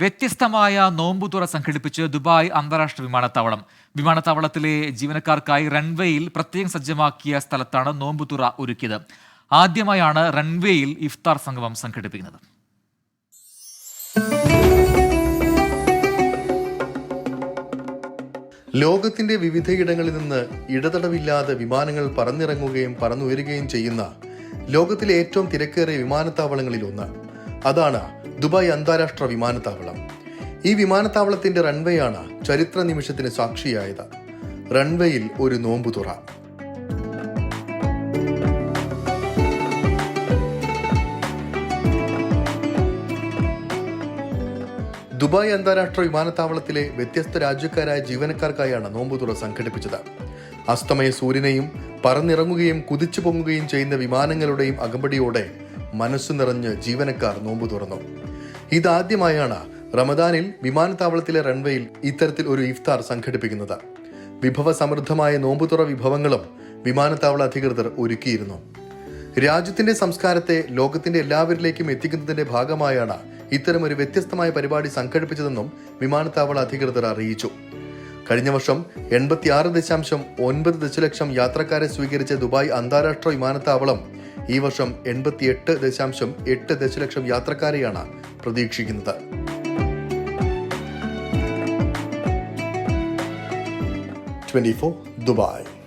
വ്യത്യസ്തമായ നോമ്പുതുറ സംഘടിപ്പിച്ച് ദുബായ് അന്താരാഷ്ട്ര വിമാനത്താവളം. വിമാനത്താവളത്തിലെ ജീവനക്കാർക്കായി റൺവേയിൽ പ്രത്യേകം സജ്ജമാക്കിയ സ്ഥലത്താണ് നോമ്പുതുറ ഒരുക്കിയത്. ആദ്യമായാണ് റൺവേയിൽ ഇഫ്താർ സംഗമം സംഘടിപ്പിക്കുന്നത്. ലോകത്തിന്റെ വിവിധയിടങ്ങളിൽ നിന്ന് ഇടതടവില്ലാതെ വിമാനങ്ങൾ പറന്നിറങ്ങുകയും പറന്നുയരുകയും ചെയ്യുന്ന ലോകത്തിലെ ഏറ്റവും തിരക്കേറിയ വിമാനത്താവളങ്ങളിൽ ഒന്ന്. അതാണ് ദുബായ് അന്താരാഷ്ട്ര വിമാനത്താവളം. ഈ വിമാനത്താവളത്തിന്റെ റൺവേ ആണ് ചരിത്ര നിമിഷത്തിന് സാക്ഷിയായത്. റൺവേയിൽ ഒരു നോമ്പുതുറ ദുബായ് അന്താരാഷ്ട്ര വിമാനത്താവളത്തിലെ വ്യത്യസ്ത രാജ്യക്കാരായ ജീവനക്കാർക്കായാണ് നോമ്പുതുറ സംഘടിപ്പിച്ചത്. അസ്തമയ സൂര്യനെയും പറന്നിറങ്ങുകയും കുതിച്ചു പൊങ്ങുകയും ചെയ്യുന്ന വിമാനങ്ങളുടെയും അകമ്പടിയോടെ മനസ്സു നിറഞ്ഞ് ജീവനക്കാർ നോമ്പു തുറന്നു. ഇതാദ്യമായാണ് റമദാനിൽ വിമാനത്താവളത്തിലെ റൺവേയിൽ ഇത്തരത്തിൽ ഒരു ഇഫ്താർ സംഘടിപ്പിക്കുന്നത്. വിഭവ സമൃദ്ധമായ നോമ്പുതുറ വിഭവങ്ങളും വിമാനത്താവള അധികൃതർ ഒരുക്കിയിരുന്നു. രാജ്യത്തിന്റെ സംസ്കാരത്തെ ലോകത്തിന്റെ എല്ലാവരിലേക്കും എത്തിക്കുന്നതിന്റെ ഭാഗമായാണ് ഇത്തരമൊരു വ്യത്യസ്തമായ പരിപാടി സംഘടിപ്പിച്ചതെന്നും വിമാനത്താവള അധികൃതർ അറിയിച്ചു. കഴിഞ്ഞ വർഷം എൺപത്തിയാറ് ദശാംശം ഒൻപത് ദശലക്ഷം യാത്രക്കാരെ സ്വീകരിച്ച ദുബായ് അന്താരാഷ്ട്ര വിമാനത്താവളം ഈ വർഷം എൺപത്തിയെട്ട് ദശാംശം എട്ട് ദശലക്ഷം യാത്രക്കാരെയാണ് പ്രതീക്ഷിക്കുന്നത്. Twenty four Dubai.